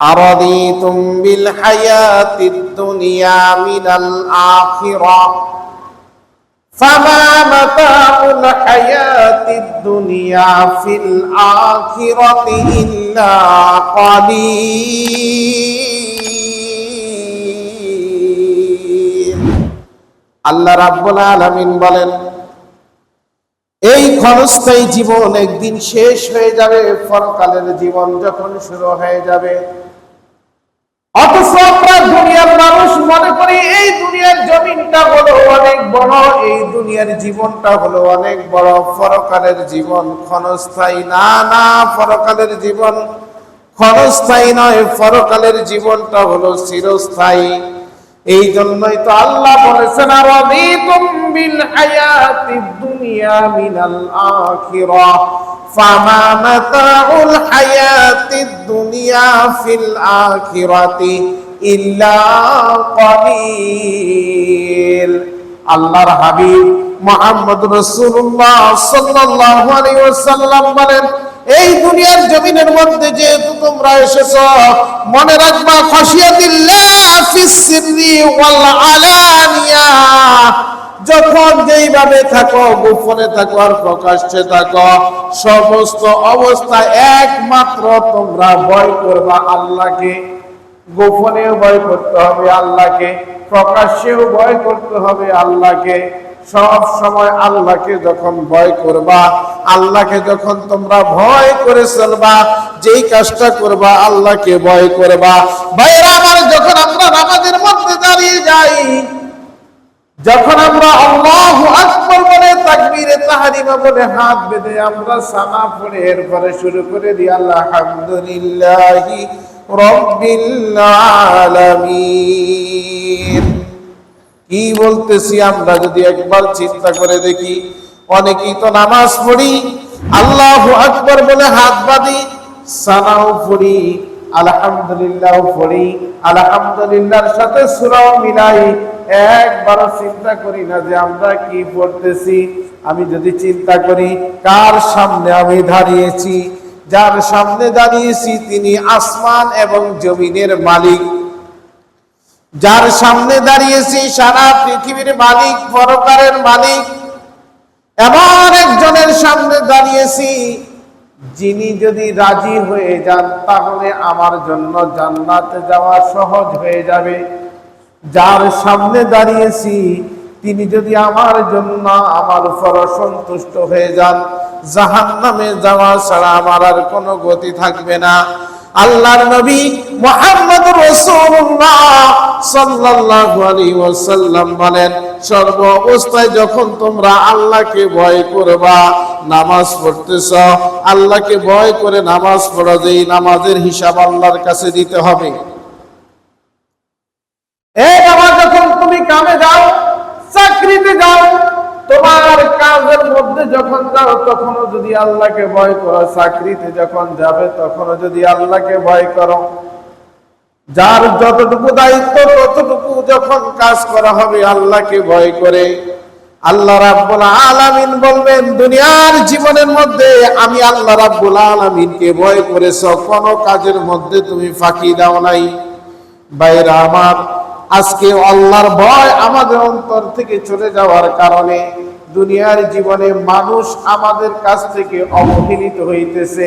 أرضيتم بالحياة الدنيا من الآخرة فما متاع الحياة الدنيا في الآخرة إلا قليل আল্লাহ রাব্বুল আলামিন বলেন এই ক্ষণস্থায়ী জীবন একদিন শেষ হয়ে যাবে পরকালের জীবন যখন শুরু হয়ে যাবে অথচ আমরা দুনিয়ার মানুষ মনে করি এই দুনিয়ার জমিনটা হলো অনেক বড়, এই দুনিয়ার জীবনটা হলো অনেক বড়। পরকালের জীবন ক্ষণস্থায়ী। না না, পরকালের জীবন ক্ষণস্থায়ী নয়, পরকালের জীবনটা হলো চিরস্থায়ী। এই জন্যই তো আল্লাহ বলেছেন, আর বিল হায়াতিদ দুনিয়া মিনাল আখিরা। ফামা মাতাউল হায়াতিদ দুনিয়া ফিল আখিরাতি ইল্লা কলিল। আল্লাহর হাবিব মুহাম্মদ রাসূলুল্লাহ সাল্লাল্লাহু আলাইহি ওয়াসাল্লাম বলেন এই দুনিয়ার জমিনের মধ্যে যেহেতু তোমরা এসেছ, মনে রাখবা ফিস আলানিয়া। যখন যেইভাবে থাকো, গোপনে থাকো আর প্রকাশ্যে থাকো, সমস্ত অবস্থায় একমাত্র তোমরা ভয় করবা আল্লাহকে। গোপনেও ভয় করতে হবে আল্লাহকে, প্রকাশ্যেও ভয় করতে হবে আল্লাহকে। সব সময় আল্লাহকে যখন ভয় করবা, আল্লাহকে যখন তোমরা ভয় করে চলবা, যেই কাজটা করবা আল্লাহকে ভয় করবা। ভাইরা আমার যখন আমরা নামাজের মধ্যে দাঁড়িয়ে যাই, যখন আমরা আল্লাহ আকবার বলে তাকবীরে তাহরিমা বলে হাত বেঁধে আমরা সানা পড়ে এরপরে শুরু করে দিই, আলহামদুলিল্লাহি রব্বিল আলামিন। কি বলতেছি আমরা যদি একবার চিন্তা করে দেখি? অনেকেই তো নামাজ পড়ি, আল্লাহ আকবর বলে হাত বাঁধি, সানাও পড়ি আলহামদুলিল্লাহ পড়ি, আলহামদুলিল্লাহর সাথে সুরাও মিলাই, একবারও চিন্তা করি না যে আমরা কি পড়তেছি। আমি যদি চিন্তা করি, কার সামনে আমি দাঁড়িয়েছি? যার সামনে দাঁড়িয়েছি তিনি আসমান এবং জমিনের মালিক। যার সামনে দাঁড়িয়েছি সারা পৃথিবীর মালিক, পরকারের মালিক, এমন একজনের সামনে দাঁড়িয়েছি যিনি যদি রাজি হয়ে যান, তাহলে আমার জন্য জান্নাতে যাওয়া সহজ হয়ে যাবে। যার সামনে দাঁড়িয়েছি, তিনি যদি আমার জন্য আমার উপর সন্তুষ্ট হয়ে যান জাহান নামে যাওয়া ছাড়া আমার আর কোনো গতি থাকবে না। আল্লাহর নবী মুহাম্মদ রাসূলুল্লাহ সাল্লাল্লাহু আলাইহি ওয়াসাল্লাম বলেন, সর্ব অবস্থায় যখন তোমরা আল্লাহকে ভয় করবা, নামাজ পড়তেছ, আল্লাহকে ভয় করে নামাজ পড়ো যেই নামাজের হিসাব আল্লাহর কাছে দিতে হবে। এই বাবা যখন তুমি কামে যাও, চাকরিতে যাও তোমার কাজের মধ্যে যখন যাও, তখনও যদি আল্লাহকে ভয় করো, চাকরিতে যখন যাবে, তখনও যদি আল্লাহকে ভয় করো। যার যতটুকু দায়িত্ব, ততটুকু যখন কাজ করা হবে, আল্লাহকে ভয় করে। আল্লাহ রাব্বুল আলামিন বলবেন, দুনিয়ার জীবনের মধ্যে আমি আল্লাহ রাব্বুল আলামিনকে ভয় করেছ। কোন কাজের মধ্যে তুমি ফাঁকি দাও নাই। বাইরা আমার আজকে আল্লাহর ভয় আমাদের অন্তর থেকে চলে যাওয়ার কারণে দুনিয়ার জীবনে মানুষ আমাদের কাছ থেকে অবহেলিত হইতেছে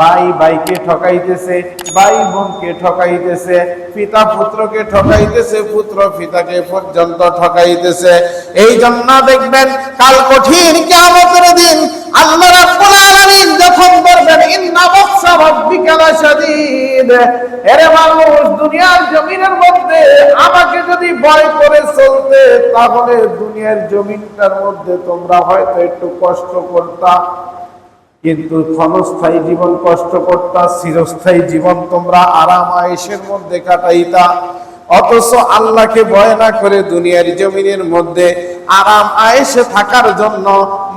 ভাই ভাইকে ঠকাইতেছে ভাই বোনকে ঠকাইতেছে, পিতা পুত্রকে ঠকাইতেছে, পুত্র পিতাকে পর্যন্ত ঠকাইতেছে। এই জন্য দেখবেন, কাল কঠিন কিয়ামতের দিন আল্লাহ রাব্বুল আলামিন যখন বলবেন, ইন্না লাশাদীদ মানুষ, দুনিয়ার জমিনের মধ্যে যদি ভয় করে চলতে, তাহলে দুনিয়ার জমিনটার মধ্যে তোমরা হয়তো একটু কষ্ট করতা। কিন্তু ক্ষণস্থায়ী জীবন কষ্ট করতা, চিরস্থায়ী জীবন তোমরা আরাম আয়েশের মধ্যে কাটাইতা। অথচ আল্লাহকে ভয় না করে দুনিয়ার জমিনের মধ্যে আরাম আয়েসে থাকার জন্য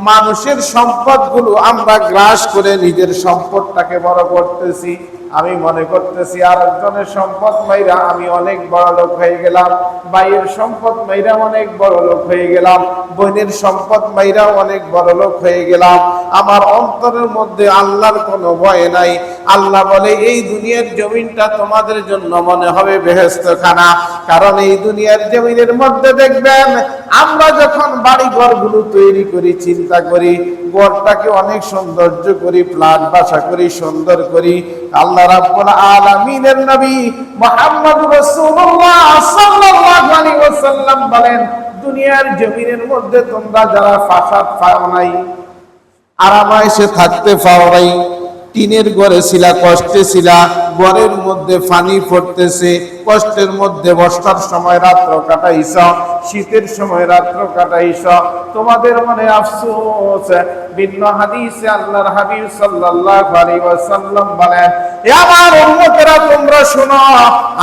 মানুষের সম্পদগুলো আমরা গ্রাস করে নিজের সম্পদটাকে বড় করতেছি। আমি মনে করতেছি আর একজনের সম্পদ মাইরা আমি অনেক বড় লোক হয়ে গেলাম, ভাইয়ের সম্পদ মাইরা অনেক বড় লোক হয়ে গেলাম, বোনের সম্পদ মাইরা অনেক বড় লোক হয়ে গেলাম। আমার অন্তরের মধ্যে আল্লাহর কোনো ভয় নাই। আল্লাহ বলে, এই দুনিয়ার জমিনটা তোমাদের জন্য মনে হবে বেহেস্ত খানা কারণ এই দুনিয়ার জমিনের মধ্যে দেখবেন, আমরা যখন বাড়ি ঘরগুলো তৈরি করি, চিন্তা করি, ঘরটাকে অনেক সৌন্দর্য করি, প্লাট বাসা করি, সুন্দর করি, আল্লাহ বলেন, দুনিয়ার জমিনের মধ্যে তোমরা যারা ফাসাদ পাও নাই আরামাইসে থাকতে পাও নাই, টিনের ঘরে ছিলা, কষ্টে ছিলা ঘরের মধ্যে পানি পড়তেছে, কষ্টের মধ্যে বর্ষার সময় রাত্র কাটাইছ, শীতের সময় রাত্র কাটাইছ। তোমাদের মনে আফসোস, ভিন্ন হাদিসে আল্লাহর হাবিব সাল্লাল্লাহু আলাইহি ওয়াসাল্লাম বলেন, এ আমার উম্মতেরা, তোমরা শোনো,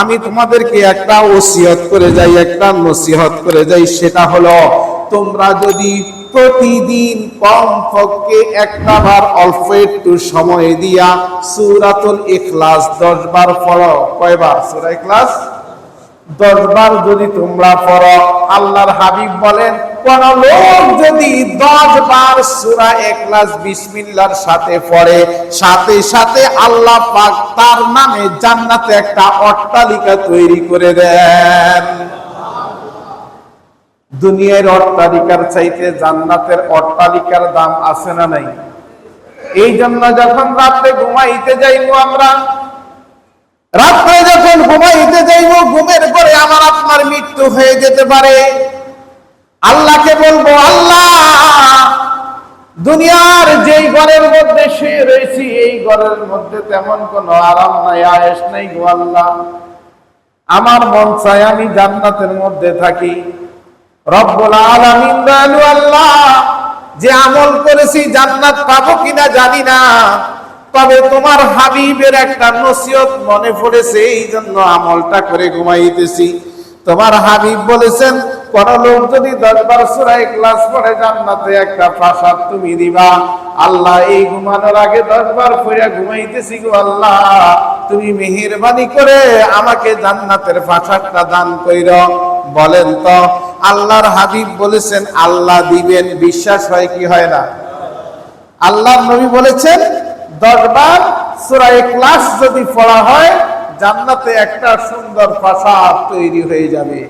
আমি তোমাদেরকে একটা ওসিয়ত করে যাই, একটা নসিহত করে যাই, সেটা হলো, তোমরা যদি প্রতিদিন কমপক্ষে একটা বার অল্প একটু সময় দিয়া সূরাতুল ইখলাস 10 বার পড়ো। কয়বার? সূরা ইখলাস? 10 বার যদি তোমরা পড়ো, আল্লাহর হাবিব বলেন, কোন লোক যদি 10 বার সূরা ইখলাস বিসমিল্লাহর সাথে পড়ে, সাথে সাথে আল্লাহ পাক তার নামে জান্নাতে একটা অট্টালিকা তৈরি করে দেন। দুনিয়ার অট্টালিকার চাইতে জান্নাতের অট্টালিকার দাম আছে না নাই? এই জন্য যখন রাত্রে ঘুমাইতে যাইবো আমরা, রাত্রে যখন ঘুমাইতে যাইবো, ঘুমের পরে আমার আপনার মৃত্যু হয়ে যেতে পারে। আল্লাহকে বলব, আল্লাহ, দুনিয়ার যেই ঘরের মধ্যে শুয়ে রয়েছি, এই ঘরের মধ্যে তেমন কোনো আরাম নাই আয়েস নাই গো আল্লাহ। আমার মন চায় আমি জান্নাতের মধ্যে থাকি। রব্বুল আলামিন যে আমল করেছি জান্নাত পাবো কিনা জানি না, তবে তোমার হাবিবের একটা নসিহত মনে পড়েছে এই জন্য আমলটা করে ঘুমাইতেছি। তোমার হাবিব বলেছেন, কোন লোক যদি দশবার সুরাই ক্লাস পড়ে, জান্নাতে একটা প্রাসাদ তুমি দিবা। আল্লাহ, এই ঘুমানোর আগে দশবার পড়ে ঘুমাইতেছি গো আল্লাহ। তুমি মেহেরবানি করে আমাকে জান্নাতের প্রাসাদটা দান কইর। বলেন তো আল্লাহর হাবিব বলেছেন, আল্লাহ দিবেন। বিশ্বাস হয় কি হয় না? আল্লাহর নবী বলেছেন দশবার সূরা ইখলাস যদি পড়া হয়, জান্নাতে একটা সুন্দর প্রাসাদ তৈরি হয়ে যাবে।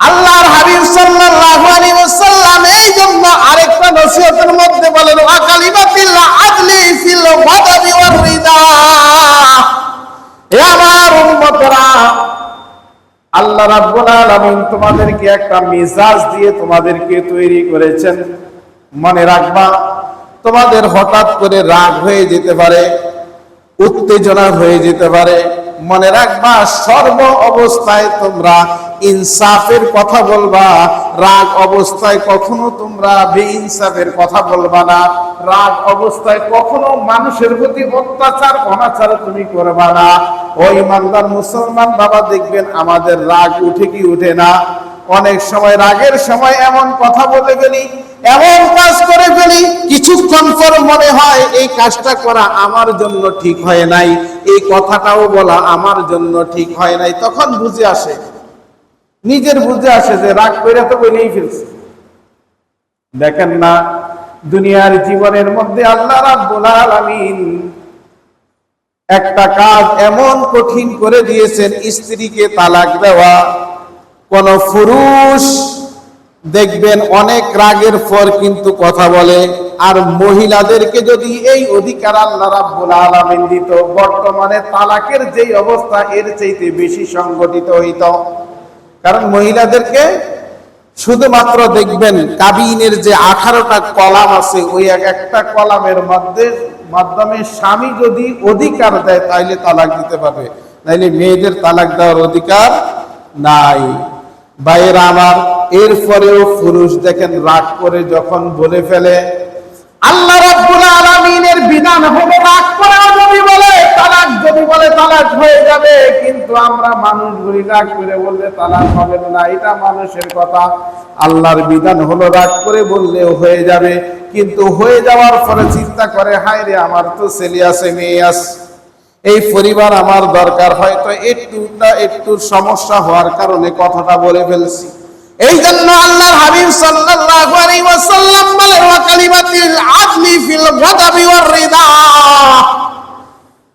আল্লাহর হাবিব সাল্লাল্লাহু আলাইহি ওয়াসাল্লাম এই জন্য আরেকটা নসিহতের মধ্যে বলেন, ওয়া কালিমাতিল্লাহ আদলি ফিল গাদাবি ওয়ার রিদা হে আমার উম্মতরা আল্লাহ রাব্বুল আলামিন তোমাদেরকে একটা মেজাজ দিয়ে তোমাদেরকে তৈরি করেছেন। মনে রাখবা, তোমাদের হঠাৎ করে রাগ হয়ে যেতে পারে, উত্তেজনা হয়ে যেতে পারে মনে রাখবা, সর্ব অবস্থায় তোমরা ইনসাফের কথা বলবা, রাগ অবস্থায় কখনো তোমরা বেইনসাফের কথা বলবা না, রাগ অবস্থায় কখনো মানুষের প্রতি অত্যাচার, অনাচার তুমি করবা না। ওই ইমানদার মুসলমান বাবা, দেখবেন আমাদের রাগ উঠে কি উঠে না? অনেক সময় রাগের সময় এমন কথা বলে ফেলি, এমন কাজ করে ফেলি, কিছুক্ষণ পর মনে হয় এই কাজটা করা আমার জন্য ঠিক হয় নাই, এই কথাটাও বলা আমার জন্য ঠিক হয় নাই। তখন বুঝে আসে, নিজের বুঝে আসে যে রাগ করে তো বলেই ফেলছে। দেখেন না, দুনিয়ার জীবনের মধ্যে আল্লাহ রাব্বুল আলামিন একটা কাজ এমন কঠিন করে দিয়েছেন, স্ত্রীকে তালাক দেওয়া কোন পুরুষ দেখবেন অনেক রাগের পর কিন্তু কথা বলে, আর মহিলাদেরকে যদি এই অধিকার আল্লাহ রাব্বুল আলামিন দিত, বর্তমানে তালাকের যেই অবস্থা, এর চাইতে বেশি সংগঠিত হইত। কারণ মহিলাদেরকে শুধুমাত্র দেখবেন কাবিনের যে আঠারোটা কলাম আছে, ওই এক একটা কলামের মধ্যে, মাধ্যমে স্বামী যদি অধিকার দেয়, তাইলে তালাক দিতে পারবে। নাইলে মেয়েদের তালাক দেওয়ার অধিকার নাই। বাইরে আমার, এরপরেও পুরুষ দেখেন রাগ করে যখন বলে ফেলে, আল্লাহ রাব্বুল আলামিনের বিধান হলো রাগ করা যদি বলে, তালাক যদি বলে তালাক হয়ে যাবে। কিন্তু আমরা মানুষ মানুষগুলি রাগ করে বললে তালাক হবে না, এটা মানুষের কথা। আল্লাহর বিধান হলো রাগ করে বললেও হয়ে যাবে, কিন্তু হয়ে যাওয়ার পরে চিন্তা করে হায় রে আমার তো ছেলে আছে, মেয়ে আছে। এই পরিবার আমার দরকার, হয়তো একটুটা একটু সমস্যা হওয়ার কারণে কথাটা বলে ফেলছি। এই জন্য আল্লাহর হাবিব সাল্লাল্লাহু আলাইহি ওয়াসাল্লাম বলেন ওয়া আদলি ফিল গাদাবি ওয়ার রিদা।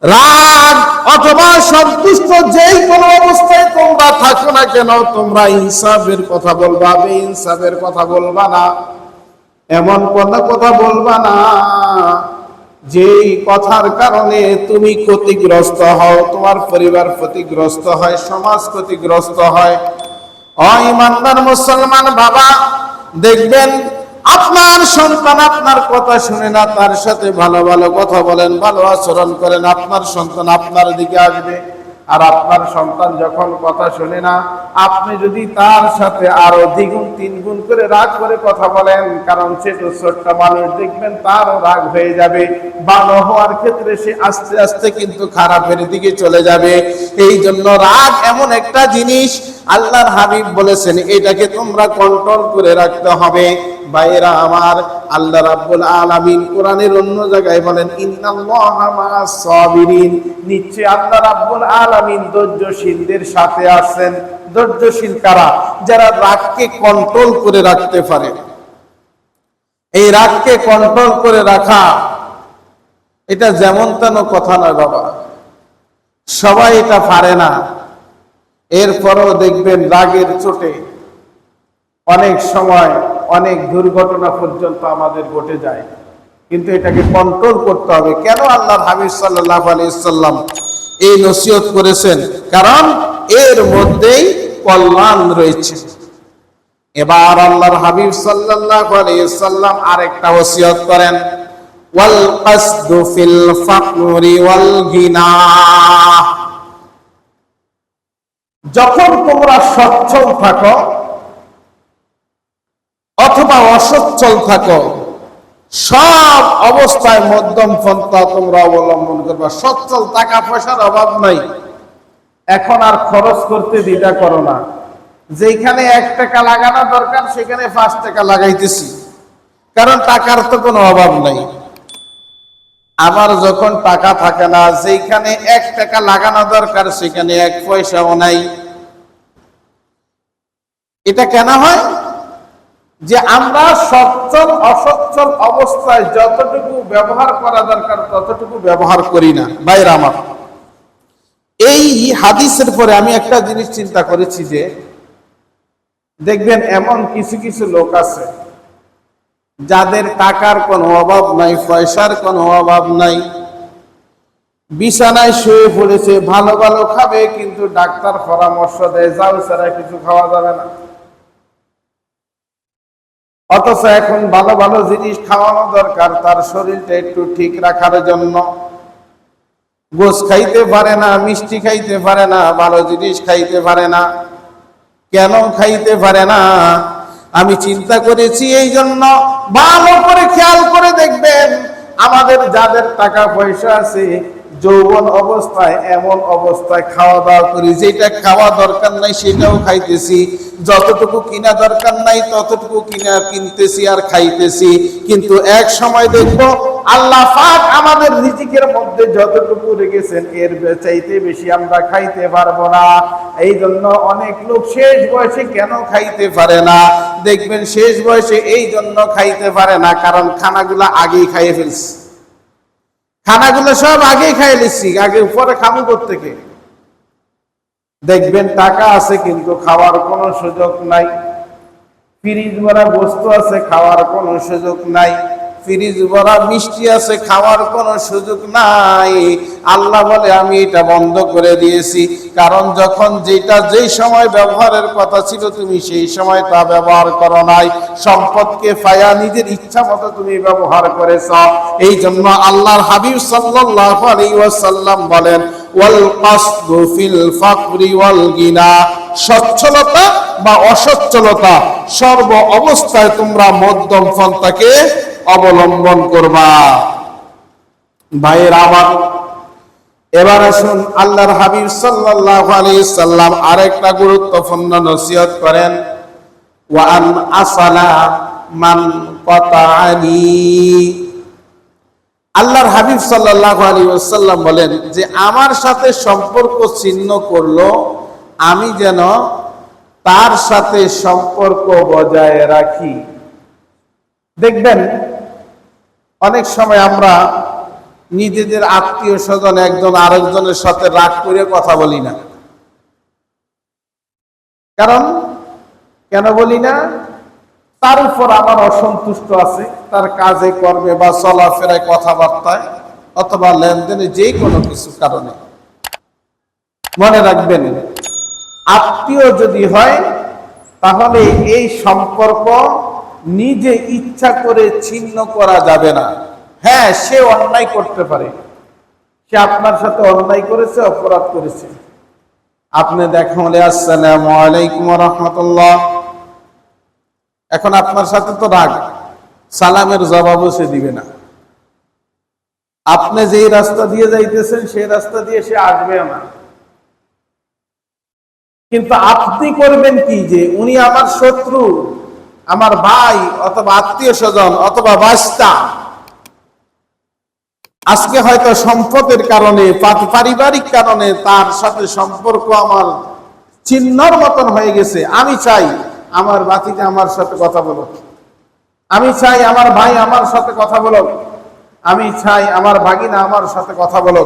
রাগ অথবা সন্তুষ্ট যেই কোনো অবস্থায় তোমরা থাকো না কেন, তোমরা ইনসাফের কথা বলবা বে ইনসাফের কথা বলবা না। এমন কোন কথা বলবা না। যেই কথার কারণে তুমি ক্ষতিগ্রস্ত হও, তোমার পরিবার ক্ষতিগ্রস্ত হয়, সমাজ ক্ষতিগ্রস্ত হয়। মুসলমান বাবা, দেখবেন আপনার সন্তান আপনার কথা শুনে না, তার সাথে ভালো ভালো কথা বলেন, ভালো আচরণ করেন, আপনার সন্তান আপনার দিকে আসবে। আর আপনার সন্তান যখন কথা শুনে না, আপনি যদি তার সাথে আরও দ্বিগুণ তিন গুণ করে রাগ করে কথা বলেন, কারণ সে তো ছোট্ট মানুষ, দেখবেন তারও রাগ হয়ে যাবে। ভালো হওয়ার ক্ষেত্রে সে আস্তে আস্তে কিন্তু খারাপের দিকে চলে যাবে। এই জন্য রাগ এমন একটা জিনিস, আল্লাহর হাবিব বলেছেন, এটাকে তোমরা কন্ট্রোল করে রাখতে হবে। বাইরা আমার আল্লাহ রাব্বুল আলামিন কোরআনের অন্য জায়গায় বলেন, ইন্নাল্লাহা মা'আস সাবিরিন। নিশ্চয় আল্লাহ রাব্বুল আলামিন ধৈর্যশীলদের সাথে আছেন। ধৈর্যশীল কারা? যারা রাগকে কন্ট্রোল করে রাখতে পারে। এই রাগকে কন্ট্রোল করে রাখা, এটা যেমন তেন কথা নয় বাবা। সবাই এটা পারে না। এরপরও দেখবেন রাগের চোটে অনেক সময় অনেক দুর্ঘটনা পর্যন্ত আমাদের ঘটে যায়। কিন্তু এটাকে কন্ট্রোল করতে হবে। কেন আল্লাহর হাবিব সাল্লাহ আলাইসাল্লাম এই নসিহত করেছেন? কারণ এর মধ্যেই কল্যাণ রয়েছে। এবার আল্লাহর হাবিব সাল্লাল্লাহু আলাইহি আরেকটা ওসিয়ত করেন। ওয়াল কাসদু ফিল ফাকরি যখন তোমরা সচ্ছল থাকো অথবা অসচ্ছল থাকো। সব অবস্থায় মধ্যম পন্থা তোমরা অবলম্বন করবা। সচ্ছল টাকা পয়সার অভাব নাই। এখন আর খরচ করতে দ্বিধা করো না। যেখানে এক টাকা লাগানো দরকার, সেখানে পাঁচ টাকা লাগাইতেছি। কারণ টাকার তো কোনো অভাব নাই। আমার যখন টাকা থাকে না যেখানে এক টাকা লাগানো দরকার, সেখানে এক পয়সাও নাই। এটা কেন হয়? যে আমরা সচ্ছল, অসচ্ছল অবস্থায় যতটুকু ব্যবহার করা দরকার, ততটুকু ব্যবহার করি না। বাইরে আমার। এই হাদিসের পরে আমি একটা জিনিস চিন্তা করেছি যে, দেখবেন এমন কিছু কিছু লোক আছে, যাদের টাকার কোনো অভাব নাই, পয়সার কোনো অভাব নাই, বিছানায় শুয়ে পড়েছে, ভালো ভালো খাবে, কিন্তু ডাক্তার পরামর্শ দেয়, যাও ছাড়া কিছু খাওয়া যাবে না। অথচ এখন ভালো ভালো জিনিস খাওয়ানো দরকার, তার শরীরটা একটু ঠিক রাখার জন্য। গোস খাইতে পারে না, মিষ্টি খাইতে পারে না, ভালো জিনিস খাইতে পারে না। কেন খাইতে পারে না? আমি চিন্তা করেছি এই জন্য। ভালো করে খেয়াল করে দেখবেন, আমাদের যাদের টাকা পয়সা আছে যৌবন অবস্থায় এমন অবস্থায় খাওয়া দাওয়া করি, যেটা খাওয়া দরকার নাই সেটাও খাইতেছি। যতটুকু কিনা দরকার নাই ততটুকু কিনা কিনতেছি আর খাইতেছি। কিন্তু এক সময় দেখব, আল্লাহ পাক আমাদের রিজিকের মধ্যে যতটুকু রেখেছেন, এর চাইতে বেশি আমরা খাইতে পারব না। এই জন্য অনেক লোক শেষ বয়সে কেন খাইতে পারে না? দেখবেন শেষ বয়সে এই জন্য খাইতে পারে না, কারণ খানাগুলা আগেই খাইয়ে ফেলছে। খানাগুলো সব আগেই খাই নিচ্ছি, আগে উপরে খাব থেকে দেখবেন টাকা আছে, কিন্তু খাওয়ার কোনো সুযোগ নাই। ফ্রিজ ভরা বস্তু আছে, খাওয়ার কোনো সুযোগ নাই। ফ্রিজ ভরা মিষ্টি আছে, খাওয়ার কোনো সুযোগ নাই। আল্লাহ বলে, আমি এটা বন্ধ করে দিয়েছি। কারণ যখন যেটা যেই সময় ব্যবহারের কথা ছিল, তুমি সেই সময় তা ব্যবহার করো নাই। সম্পদকে ফায়া নিজের ইচ্ছা মতো তুমি ব্যবহার করেছ। এই জন্য আল্লাহর হাবিব সাল্লাল্লাহু আলাইহি ওয়াসাল্লাম বলেন ফিল ফাকরি ওয়াল গিনা সচ্ছলতা বা অসচ্ছলতা সর্ব অবস্থায় তোমরা মধ্যম পন্থাকে অবলম্বন করবা। ভাইয়ের আমার, এবার আসুন আল্লাহর হাবিব সাল্লাল্লাহু আলাইহি সাল্লাম আরেকটা গুরুত্বপূর্ণ নসিহত করেন। ওয়ান আসলা মান কতানি আল্লাহর হাবিব সাল্লাহ আলী ওসাল্লাম বলেন যে, আমার সাথে সম্পর্ক ছিন্ন করল, আমি যেন তার সাথে সম্পর্ক বজায় রাখি। দেখবেন, অনেক সময় আমরা নিজেদের আত্মীয় স্বজন একজন আরেকজনের সাথে রাগ করে কথা বলি না। কারণ, কেন বলি না? তার উপর আমার অসন্তুষ্ট আছে, তার কাজে কর্মে বা চলাফেরায় কথাবার্তায় অথবা লেনদেনে যে কোনো কিছু কারণে। মনে রাখবেন, আত্মীয় যদি হয়, তাহলে এই সম্পর্ক নিজে ইচ্ছা করে ছিন্ন করা যাবে না। হ্যাঁ সে অন্যায় করতে পারে। সে আপনার সাথে অন্যায় করেছে, অপরাধ করেছে। আপনি দেখা হলে আসসালাম আলাইকুম রহমতুল্লাহ। এখন আপনার সাথে তো রাগ। সালামের জবাবও সে দিবে না। আপনি যেই রাস্তা দিয়ে যাইতেছেন, সেই রাস্তা দিয়ে সে আসবেও না। কিন্তু আপনি করবেন কি যে, উনি আমার শত্রু, আমার ভাই অথবা আত্মীয় স্বজন অথবা বাস্তা আজকে হয়তো সম্পদের কারণে পারিবারিক কারণে তার সাথে সম্পর্ক আমার চিহ্নর মতন হয়ে গেছে। আমি চাই আমার বাতিতে আমার সাথে কথা বলো। আমি চাই আমার ভাই আমার সাথে কথা বলো আমি চাই আমার ভাগিনা আমার সাথে কথা বলো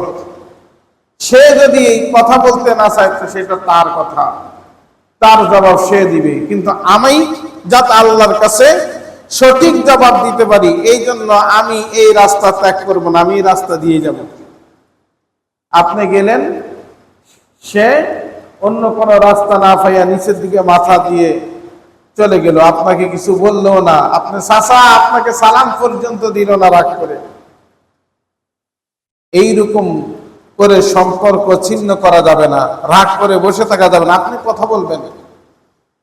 সে যদি কথা বলতে না চায়, তো সেটা তার কথা। তার জবাব সে দিবে। কিন্তু আমি যাতে আল্লাহর কাছে সঠিক জবাব দিতে পারি, এই জন্য আমি এই রাস্তা ত্যাগ করব না, আমি রাস্তা দিয়ে যাব। আপনি গেলেন, সে অন্য কোনো রাস্তা না পাইয়া নিচের দিকে মাথা দিয়ে চলে গেল, আপনাকে কিছু বলল না। আপনি চাচা, আপনাকে সালাম পর্যন্ত দিল না রাগ করে। এইরকম করে সম্পর্ক ছিন্ন করা যাবে না, রাগ করে বসে থাকা যাবে না। আপনি কথা বলবেন।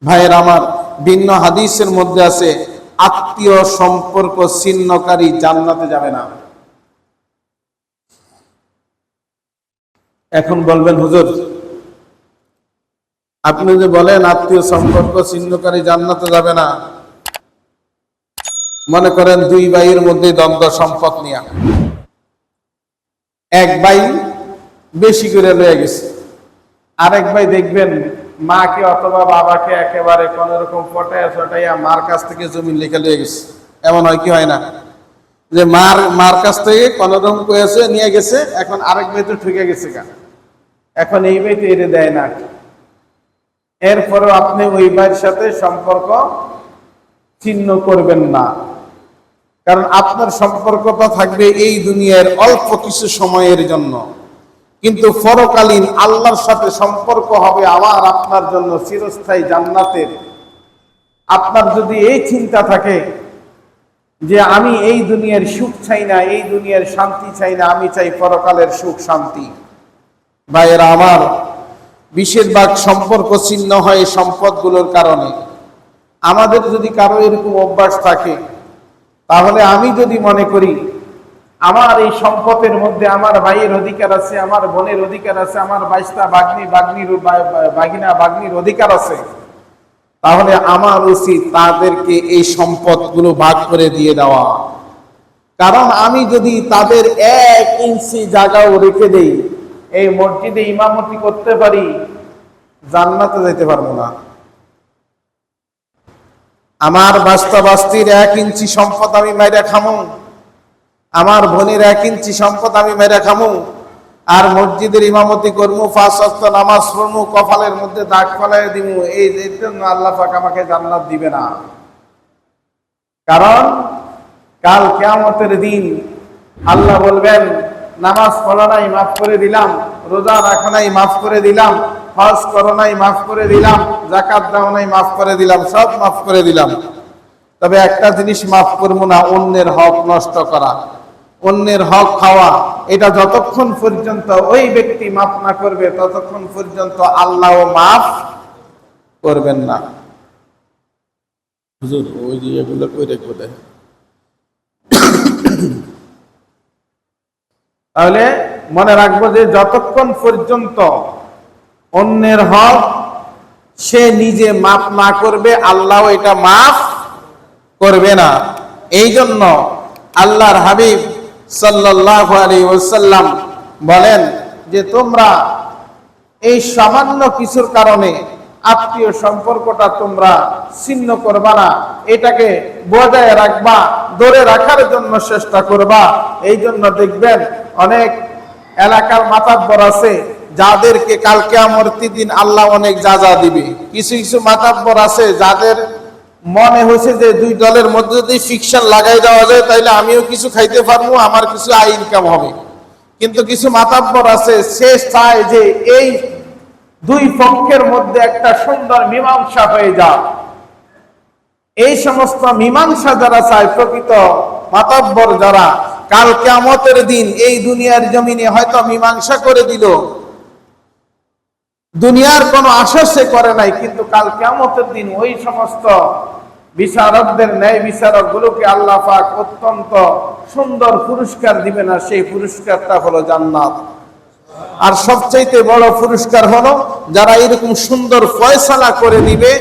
ভাইয়ের আমার ভিন্ন হাদিসের মধ্যে আছে, আত্মীয় সম্পর্ক ছিন্নকারী জান্নাতে যাবে না। এখন বলবেন, হুজুর আপনি যে বলেন আত্মীয় সম্পর্ক ছিন্নকারী জান্নাতে যাবে না, মনে করেন দুই ভাইয়ের মধ্যে দ্বন্দ্ব সম্পদ নিয়া। এক ভাই বেশি করে লয়ে গেছে। আরেক ভাই দেখবেন মাকে অথবা বাবাকে একেবারে কোন রকম পটাইয়া ছটাইয়া মার কাছ থেকে জমি লিখে লয়ে গেছে। এমন হয় কি হয় না? যে মার মার কাছ থেকে কোন রকম কয়েছে নিয়ে গেছে, এখন আরেক ভাই তো ঠুকে গেছে গা। এখন এই ভাই তো এড়ে দেয় না। এরপরেও আপনি ওই ভাইয়ের সাথে সম্পর্ক ছিন্ন করবেন না। কারণ আপনার সম্পর্কটা থাকবে এই দুনিয়ার অল্প কিছু সময়ের জন্য। কিন্তু পরকালীন আল্লাহর সাথে সম্পর্ক হবে আবার আপনার জন্য চিরস্থায়ী জান্নাতের। আপনার যদি এই চিন্তা থাকে যে আমি এই দুনিয়ার সুখ চাই না, এই দুনিয়ার শান্তি চাই না, আমি চাই পরকালের সুখ শান্তি। ভাইয়েরা, আমার বেশিরভাগ সম্পর্ক ছিন্ন হয় সম্পদগুলোর কারণে। আমাদের যদি কারও এরকম অভ্যাস থাকে, তাহলে আমি যদি মনে করি, আমার এই সম্পদের মধ্যে আমার ভাইয়ের অধিকার আছে, আমার বোনের অধিকার আছে, আমার বাইশটা বাগ্নি বাগ্নির বাগিনা বাগ্নির অধিকার আছে, তাহলে আমার উচিত তাদেরকে এই সম্পদগুলো ভাগ করে দিয়ে দেওয়া। কারণ আমি যদি তাদের এক ইঞ্চি জায়গাও রেখে দেই এই মসজিদে ইমামতি করতে পারি, জান্নাতে যেতে পারব না। আমার বাস্তা বাস্তির এক ইঞ্চি সম্পদ আমি মাইরা খামু, আমার বোনের এক ইঞ্চি সম্পদ আমি মেরে খামু, আর মসজিদের ইমামতি পাঁচ অক্ত নামাজ পড়মু কপালের মধ্যে দাগ ফলাই দিমু এই জন্য আল্লাহ পাক আমাকে জান্নাত দিবে না। কারণ কাল কেয়ামতের দিন আল্লাহ বলবেন নামাজ পড়া নাই, মাফ করে দিলাম। রোজা রাখা নাই, মাফ করে দিলাম। হজ করো নাই, মাফ করে দিলাম। জাকাত দাও নাই, মাফ করে দিলাম। সব মাফ করে দিলাম। তবে একটা জিনিস মাফ করব না, অন্যের হক নষ্ট করা। অন্যের হক খাওয়া। এটা যতক্ষণ পর্যন্ত ওই ব্যক্তি মাফ না করবে, ততক্ষণ পর্যন্ত আল্লাহ মাফ করবেন না। হুজুর, ওই যে এগুলো কই রেখে দেয় তাহলে মনে রাখব যে যতক্ষণ পর্যন্ত অন্যের হক সে নিজে মাফ না করবে, আল্লাহ এটা মাফ করবে না। এই জন্য আল্লাহর হাবিব সাল্লাল্লাহু আলাইহি ওয়াসাল্লাম বলেন যে তোমরা এই সামান্য কিছুর কারণে আত্মীয় সম্পর্কটা তোমরা ছিন্ন করবা না। এটাকে বজায় রাখবা, ধরে রাখার জন্য চেষ্টা করবা। এই জন্য দেখবেন অনেক এলাকার মাতাব্বর আছে, যাদেরকে কালকে আমর্তি দিন আল্লাহ অনেক যা যা দিবে। কিছু কিছু মাতাব্বর আছে যাদের মনে হয়েছে যে দুই দলের মধ্যে যদি ফিকশন লাগাই দেওয়া যায়, তাইলে আমিও কিছু খাইতে পারব, আমার কিছু আয় ইনকাম হবে। কিন্তু কিছু মাতাব্বর আছে, সে চায় যে এই দুই পক্ষের মধ্যে একটা সুন্দর মীমাংসা হয়ে যাক। এই সমস্ত মীমাংসা যারা চায়, প্রকৃত মাতাব্বর যারা, কাল কেমতের দিন এই দুনিয়ার জমিনে হয়তো মীমাংসা করে দিল। দুনিয়ার কোনো আশা সে করে নাই, কিন্তু কাল কেমতের দিন ওই সমস্ত বিচারকদের, ন্যায় বিচারক গুলোকে আল্লাহ পাক অত্যন্ত সুন্দর পুরস্কার দিবে না সেই পুরস্কারটা হলো জান্নাত। আর সবচাইতে বড় পুরস্কার হলো যারা এরকম সুন্দর ফয়সালা করে দিবে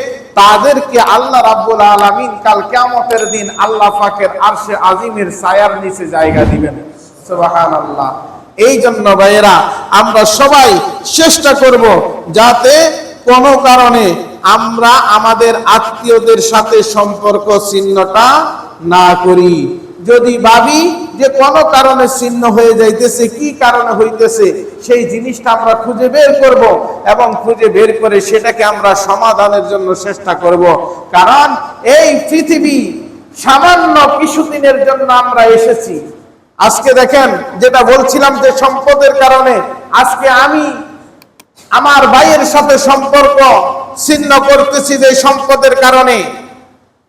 তাদেরকে আল্লাহ রাব্বুল আলামিন কাল কিয়ামতের দিন আল্লাহ পাকের আরশে আজিমের ছায়ার নিচে জায়গা দিবেন। সুবহানাল্লাহ। এই জন্য ভাইয়েরা, আমরা সবাই চেষ্টা করব যাতে কোনো কারণে আমরা আমাদের আত্মীয়দের সাথে সম্পর্ক ছিন্নটা না করি। যদি ভাবি যে কোনো কারণে ছিন্ন হয়ে যাইতেছে, কি কারণে হইতেছে, সেই জিনিসটা আমরা খুঁজে বের করব এবং খুঁজে বের করে সেটাকে আমরা সমাধানের জন্য চেষ্টা করব। কারণ এই পৃথিবী সামান্য কিছুদিনের জন্য আমরা এসেছি। আজকে দেখেন, যেটা বলছিলাম যে সম্পদের কারণে, আজকে আমি আমার ভাইয়ের সাথে সম্পর্ক ছিন্ন করতেছি যে সম্পদের কারণে।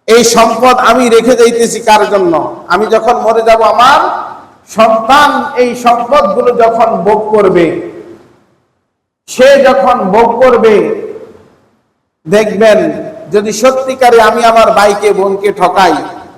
এই সম্পদ আমি রেখে যাইতেছি কার জন্য? আমি যখন মরে যাব আমার সন্তান এই সম্পদগুলো যখন ভোগ করবে, সে যখন ভোগ করবে, দেখবেন যদি সত্যিকারে আমি আমার বাইকে বোনকে ঠকাই,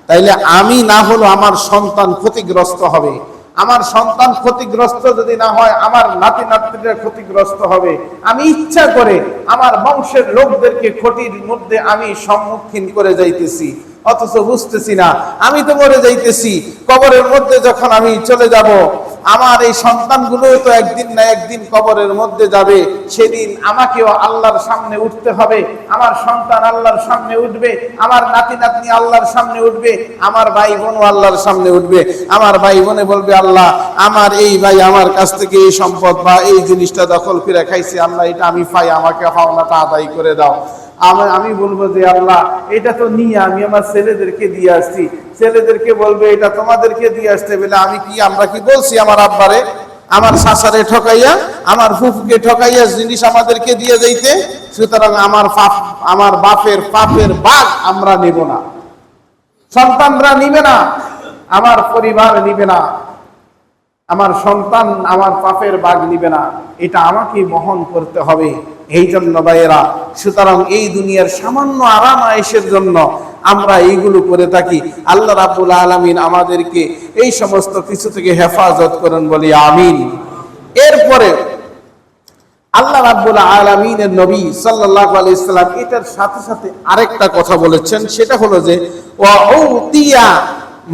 তাইলে আমি না হলো আমার সন্তান ক্ষতিগ্রস্ত হবে। আমার সন্তান ক্ষতিগ্রস্ত যদি না হয়, আমার নাতি নাতনিরা ক্ষতিগ্রস্ত হবে। আমি ইচ্ছা করে আমার বংশের লোকদেরকে ক্ষতির মধ্যে আমি সম্মুখীন করে যাইতেছি। অথচ বুঝতেছি না। আমি তো মরে যাইতেছি। কবরের মধ্যে যখন আমি চলে যাব, আমার এই সন্তানগুলো তো একদিন না একদিন কবরের মধ্যে যাবে। সেদিন আমাকেও আল্লাহর সামনে উঠতে হবে। আমার সন্তান আল্লাহর সামনে উঠবে। আমার নাতি নাতনি আল্লাহর সামনে উঠবে। আমার ভাই বোনও আল্লাহর সামনে উঠবে। আমার ভাই বোনে বলবে, আল্লাহ, আমার এই ভাই আমার কাছ থেকে এই সম্পদ বা এই জিনিসটা দখল করে খাইছে। আল্লাহ, এটা আমি পাই। আমাকে পাওনাটা আদায় করে দাও। আমি আমি বলব যে আল্লাহ, এটা তো নিয়ে আমি আমার ছেলেদেরকে দিয়ে আসছি। ছেলেদেরকে বলবে, এটা তোমাদেরকে দিয়ে আসতে বলে আমি কি, আমরা কি বলছি আমার আব্বারে? আমার শাসারে ঠকাইয়া, আমার ফুফকে ঠকাইয়া জিনিস আমাদেরকে দিয়ে যাইতে? সুতরাং আমার পাপ আমার বাপের পাপের বাঘ আমরা নেব না। সন্তানরা নিবে না, আমার পরিবার নিবে না। আমার সন্তান আমার পাপের বাঘ নিবে না। এটা আমাকে বহন করতে হবে। এই জন্য ভাইয়েরা, সুতরাং এই দুনিয়ার সামান্য আরাম আয়েসের জন্য আমরা এইগুলো করে থাকি। আল্লাহ রাবুল আলমিন আমাদেরকে এই সমস্ত কিছু থেকে হেফাজত করেন বলি আমিন। এরপরে আল্লাহ রাব্বুল আলামিনের নবী সাল্লাল্লাহু আলাইহি সাল্লাম এটার সাথে সাথে আরেকটা কথা বলেছেন। সেটা হলো যে ও উতিয়া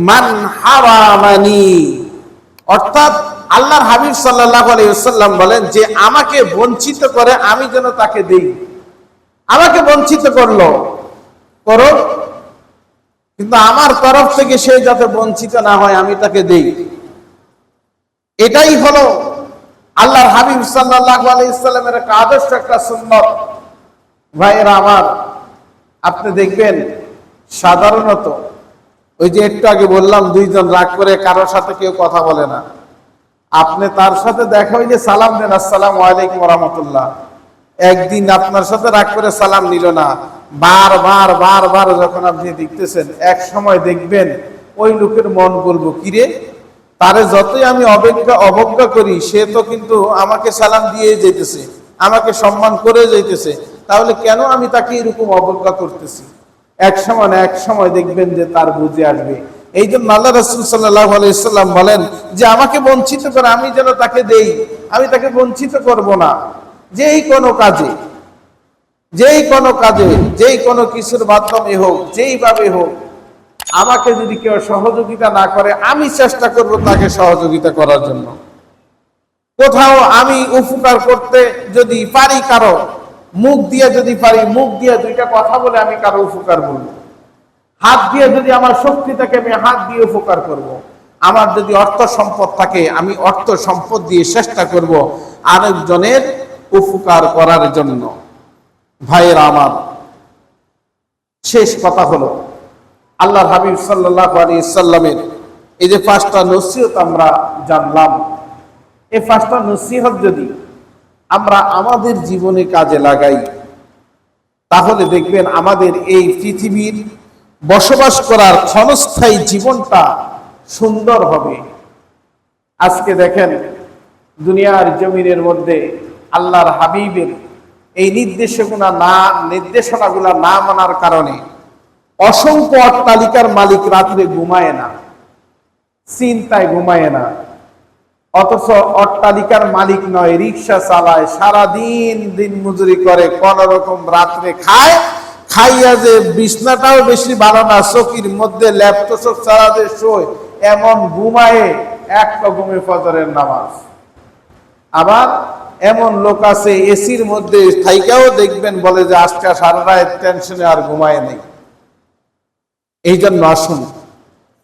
মান হারামানি। অর্থাৎ আল্লাহর হাবিব সাল্লাল্লাহু আলাইহি ওয়াসাল্লাম বলেন যে আমাকে বঞ্চিত করে আমি যেন তাকে দেই। আমাকে বঞ্চিত করল। করো। কিন্তু আমার তরফ থেকে সে যাতে বঞ্চিত না হয়, আমি তাকে দেই। এটাই হলো আল্লাহর হাবিব সাল্লাল্লাহু আলাইহি সাল্লামের একটা আদর্শ, একটা সুন্নত। ভাইয়েরা আমার, আপনি দেখবেন সাধারণত ওই যে একটু আগে বললাম, দুইজন রাগ করে কারোর সাথে কেউ কথা বলে না। আপনি তার সাথে দেখা হইলে সালাম দেন, আসসালাম আলাইকুম রহমতুল্লাহ একদিন আপনার সাথে রাগ করে সালাম নিল না। বার বার বার বার যখন আপনি দেখতেছেন, এক সময় দেখবেন ওই লোকের মন বলব, কিরে, তারে যতই আমি অবজ্ঞা অবজ্ঞা করি, সে তো কিন্তু আমাকে সালাম দিয়ে যেতেছে আমাকে সম্মান করে যাইতেছে। তাহলে কেন আমি তাকে এরকম অবজ্ঞা করতেছি? এক সময় এক সময় দেখবেন যে তার বুঝে আসবে। এই জন্য আল্লাহ রসুল সাল্লাহ আলাইসাল্লাম বলেন যে, আমাকে বঞ্চিত করে, আমি যেন তাকে দেই, আমি তাকে বঞ্চিত করব না। যেই কোনো কাজে, যেই কোনো কাজে, যেই কোনো কিছুর মাধ্যমে হোক, যেইভাবে হোক, আমাকে যদি কেউ সহযোগিতা না করে, আমি চেষ্টা করব তাকে সহযোগিতা করার জন্য। কোথাও আমি উপকার করতে যদি পারি কারও মুখ দিয়ে যদি পারি, মুখ দিয়ে দুইটা কথা বলে আমি কারও উপকার বলব হাত দিয়ে যদি আমার শক্তি থাকে, আমি হাত দিয়ে উপকার করব। আমার যদি অর্থ সম্পদ থাকে, আমি অর্থ সম্পদ দিয়ে চেষ্টা করব আরেকজনের উপকার করার জন্য ভাইয়ের আমার, শেষ কথা হলো আল্লাহ হাবিব সাল্লাহ আলী সাল্লামের এই যে পাঁচটা নসিহত আমরা জানলাম, এই পাঁচটা নসিহত যদি আমরা আমাদের জীবনে কাজে লাগাই। তাহলে দেখবেন আমাদের এই পৃথিবীর বসবাস করার ক্ষণস্থায়ী জীবনটা সুন্দর হবে। আজকে দেখেন, দুনিয়ার জমিনের মধ্যে আল্লাহর হাবিবের এই নির্দেশগুলা না, নির্দেশনাগুলা না মানার কারণে অসংখ্য অট্টালিকার মালিক রাত্রে ঘুমায় না, চিন্তায় ঘুমায় না। অথচ অট্টালিকার মালিক নয়, রিক্সা চালায় সারা দিন দিন মজুরি করে, কোন রকম রাত্রে খায়, খাইয়া যে বিছনাটাও বেশি ভালো না, চকির মধ্যে ল্যাপটপ ছাড়া যে শোয়, এমন ঘুমায়ে এক ঘুমে ফজরের নামাজ। আবার এমন লোক আছে, এসির মধ্যে থাইকাও দেখবেন, বলে যে আজকে সারা রাত টেনশনে আর ঘুমায় নেই। এই জন্য আসুন,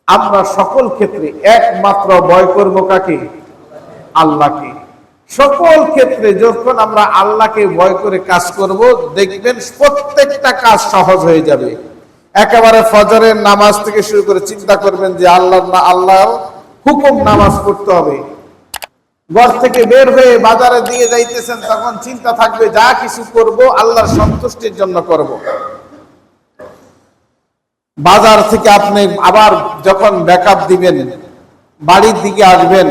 আমরা সকল ক্ষেত্রে একমাত্র ভয় করব কাকে? আল্লাহকে। সকল ক্ষেত্রে যখন আমরা আল্লাহকে ভয় করে কাজ করব, দেখবেন প্রত্যেকটা কাজ সহজ হয়ে যাবে। একেবারে ফজরের নামাজ থেকে শুরু করে চিন্তা করবেন যে আল্লাহ না আল্লাহ হুকুম নামাজ পড়তে হবে। ঘর থেকে বের হয়ে বাজারে দিয়ে যাইতেছেন, তখন চিন্তা থাকবে, যা কিছু করব আল্লাহর সন্তুষ্টির জন্য করব। বাজার থেকে আপনি আবার যখন ব্যাকআপ দিবেন, বাড়ির দিকে আসবেন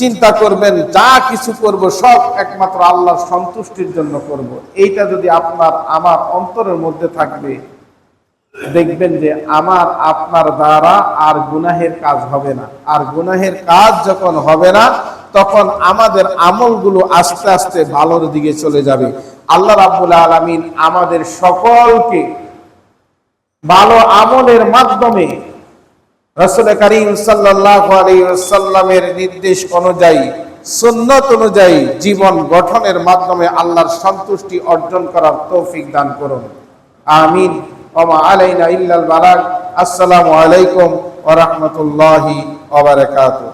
চিন্তা করবেন, যা কিছু করব সব একমাত্র আল্লাহর সন্তুষ্টির জন্য করব। এইটা যদি আপনার, আমার অন্তরের মধ্যে থাকবে, দেখবেন যে আমার, আপনার দ্বারা আর গুনাহের কাজ হবে না আর গুনাহের কাজ যখন হবে না, তখন আমাদের আমলগুলো আস্তে আস্তে ভালোর দিকে চলে যাবে আল্লাহ রাবুল আলমিন আমাদের সকলকে ভালো আমলের মাধ্যমে রসুল করিম সাল্লামের নির্দেশ অনুযায়ী, সুন্নত অনুযায়ী জীবন গঠনের মাধ্যমে আল্লাহর সন্তুষ্টি অর্জন করার তৌফিক দান করুন। আমিন। ওমা আলাইনা ইল্লাল বালাক আসসালামু আলাইকুম ওয়া রাহমাতুল্লাহি ওয়া বারাকাতুহু।